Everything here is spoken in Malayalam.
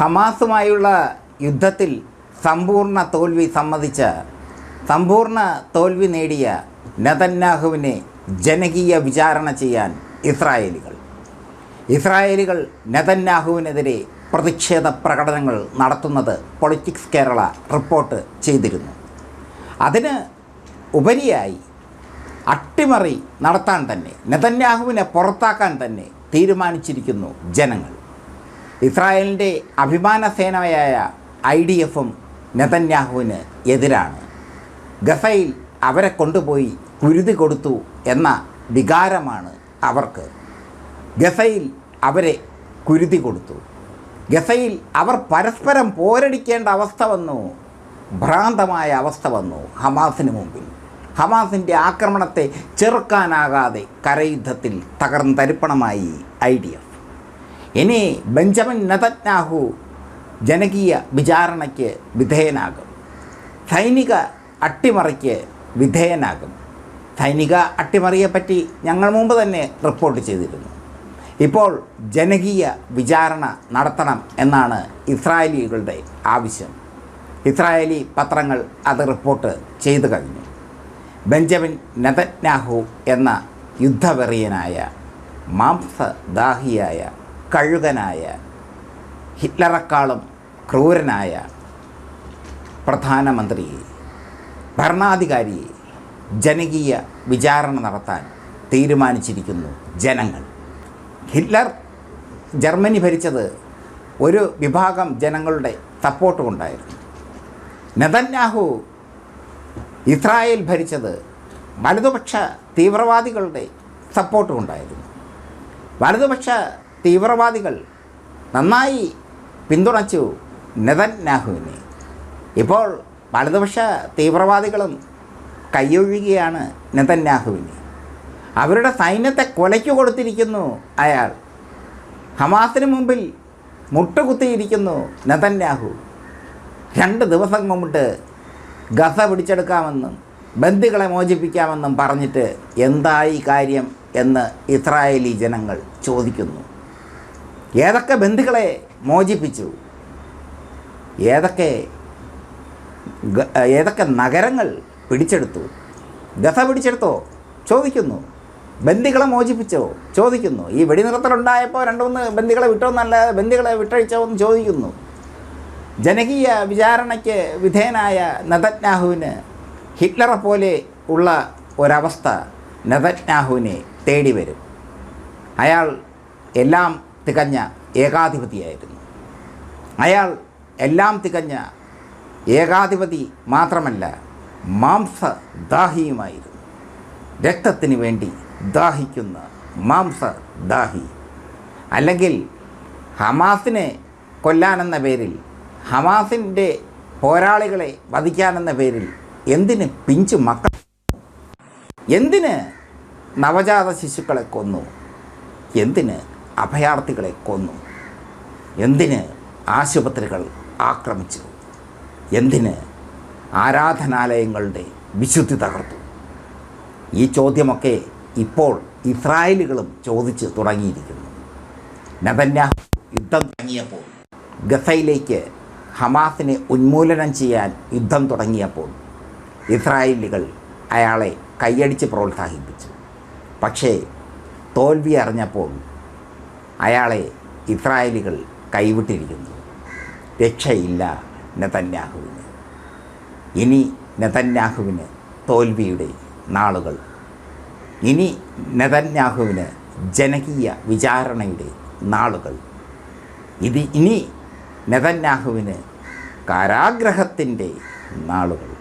ഹമാസുമായുള്ള യുദ്ധത്തിൽ സമ്പൂർണ തോൽവി സമ്മതിച്ച സമ്പൂർണ തോൽവി നേടിയ നെതന്യാഹുവിനെ ജനകീയ വിചാരണ ചെയ്യാൻ ഇസ്രായേലികൾ. ഇസ്രായേലികൾ നെതന്യാഹുവിനെതിരെ പ്രതിഷേധ പ്രകടനങ്ങൾ നടത്തുന്നത് പൊളിറ്റിക്സ് കേരള റിപ്പോർട്ട് ചെയ്തിരുന്നു. അതിന് ഉപരിയായി അട്ടിമറി നടത്താൻ തന്നെ നെതന്യാഹുവിനെ പുറത്താക്കാൻ തന്നെ തീരുമാനിച്ചിരിക്കുന്നു ജനങ്ങൾ. ഇസ്രായേലിന്റെ അഭിമാന സേനയായ ഐ ഡി എഫും നെതന്യാഹുവിന് എതിരാണ്. ഗസയിൽ അവരെ കൊണ്ടുപോയി കുരുതി കൊടുത്തു എന്ന വികാരമാണ് അവർക്ക്. ഗസയിൽ അവരെ കുരുതി കൊടുത്തു. ഗസയിൽ അവർ പരസ്പരം പോരടിക്കേണ്ട അവസ്ഥ വന്നു. ഭ്രാന്തമായ അവസ്ഥ വന്നു ഹമാസിന് മുമ്പിൽ. ഹമാസിന്റെ ആക്രമണത്തെ ചെറുക്കാനാകാതെ കരയുദ്ധത്തിൽ തകർന്ന് തരിപ്പണമായി ഐ ഡി എഫ്. ഇനി ബെഞ്ചമിൻ നതജ്ഞാഹു ജനകീയ വിചാരണയ്ക്ക് വിധേയനാകും. സൈനിക അട്ടിമറിക്ക് വിധേയനാകും. സൈനിക അട്ടിമറിയെപ്പറ്റി ഞങ്ങൾ മുമ്പ് തന്നെ റിപ്പോർട്ട് ചെയ്തിരുന്നു. ഇപ്പോൾ ജനകീയ വിചാരണ നടത്തണം എന്നാണ് ഇസ്രായേലികളുടെ ആവശ്യം. ഇസ്രായേലി പത്രങ്ങൾ അത് റിപ്പോർട്ട് ചെയ്തു കഴിഞ്ഞു. ബെഞ്ചമിൻ നെതന്യാഹു എന്ന യുദ്ധവെറിയനായ മാംസദാഹിയായ കഴുകനായ ഹിറ്റ്ലറെക്കാളും ക്രൂരനായ പ്രധാനമന്ത്രി ഭരണാധികാരി ജനകീയ വിചാരണ നടത്താൻ തീരുമാനിച്ചിരിക്കുന്നു ജനങ്ങൾ. ഹിറ്റ്ലർ ജർമ്മനി ഭരിച്ചത് ഒരു വിഭാഗം ജനങ്ങളുടെ സപ്പോർട്ട് കൊണ്ടായിരുന്നു. നെതന്യാഹു ഇസ്രായേൽ ഭരിച്ചത് വലതുപക്ഷ തീവ്രവാദികളുടെ സപ്പോർട്ട് കൊണ്ടായിരുന്നു. വലതുപക്ഷ തീവ്രവാദികൾ നന്നായി പിന്തുണച്ചു നെതന്യാഹുവിനെ. ഇപ്പോൾ വലതുപക്ഷ തീവ്രവാദികളും കൈയൊഴുകിയാണ് നെതന്യാഹുവിനെ. അവരുടെ സൈന്യത്തെ കൊലയ്ക്കു കൊടുത്തിരിക്കുന്നു അയാൾ. ഹമാസിന് മുമ്പിൽ മുട്ടുകുത്തിയിരിക്കുന്നു നെതന്യാഹു. രണ്ട് ദിവസം മുമ്പിട്ട് ഗസ പിടിച്ചെടുക്കാമെന്നും ബന്ദികളെ മോചിപ്പിക്കാമെന്നും പറഞ്ഞിട്ട് എന്തായി കാര്യം എന്ന് ഇസ്രായേലി ജനങ്ങൾ ചോദിക്കുന്നു. ഏതൊക്കെ ബന്ധുക്കളെ മോചിപ്പിച്ചു? ഏതൊക്കെ ഏതൊക്കെ നഗരങ്ങൾ പിടിച്ചെടുത്തു? ഗസ പിടിച്ചെടുത്തോ? ചോദിക്കുന്നു. ബന്ദികളെ മോചിപ്പിച്ചോ? ചോദിക്കുന്നു. ഈ വെടിനിർത്തലുണ്ടായപ്പോൾ രണ്ട് മൂന്ന് ബന്ദികളെ എന്നല്ലാതെ ബന്ദികളെ വിട്ടഴിച്ചോ എന്ന് ചോദിക്കുന്നു. ജനകീയ വിചാരണയ്ക്ക് വിധേയനായ നതജ്ഞാഹുവിന് ഹിറ്റ്ലറെ പോലെ ഉള്ള ഒരവസ്ഥ നതജ്ഞാഹുവിനെ തേടി വരും അയാൾ എല്ലാം തികഞ്ഞ ഏകാധിപതിയായിരുന്നു. അയാൾ എല്ലാം തികഞ്ഞ ഏകാധിപതി മാത്രമല്ല മാംസദാഹിയുമായിരുന്നു. രക്തത്തിന് വേണ്ടി ദാഹിക്കുന്ന മാംസദാഹി. അല്ലെങ്കിൽ ഹമാസിനെ കൊല്ലാനെന്ന പേരിൽ ഹമാസിന്റെ പോരാളികളെ വധിക്കാനെന്ന പേരിൽ എന്തിന് പിഞ്ചു മക്കൾ? എന്തിന് നവജാത ശിശുക്കളെ കൊന്നു? എന്തിന് അഭയാർത്ഥികളെ കൊന്നു. എന്തിന് ആശുപത്രികൾ ആക്രമിച്ചു? എന്തിന് ആരാധനാലയങ്ങളുടെ വിശുദ്ധി തകർത്തു? ഈ ചോദ്യമൊക്കെ ഇപ്പോൾ ഇസ്രായേലുകളും ചോദിച്ചു തുടങ്ങിയിരിക്കുന്നു. നെതന്യാഹു യുദ്ധം തുടങ്ങിയപ്പോൾ ഗസയിലേക്ക് ഹമാസിനെ ഉന്മൂലനം ചെയ്യാൻ യുദ്ധം തുടങ്ങിയപ്പോൾ ഇസ്രായേലുകൾ അയാളെ കൈയടിച്ച് പ്രോത്സാഹിപ്പിച്ചു. പക്ഷേ തോൽവി അറിഞ്ഞപ്പോൾ അയാളെ ഇസ്രായേലികൾ കൈവിട്ടിരിക്കുന്നു. രക്ഷയില്ല നെതന്യാഹുവിന്. ഇനി നെതന്യാഹുവിന് തോൽവിയുടെ നാളുകൾ. ഇനി നെതന്യാഹുവിന് ജനകീയ വിചാരണയുടെ നാളുകൾ. ഇത് ഇനി നെതന്യാഹുവിന് കാരാഗ്രഹത്തിന്റെ നാളുകൾ.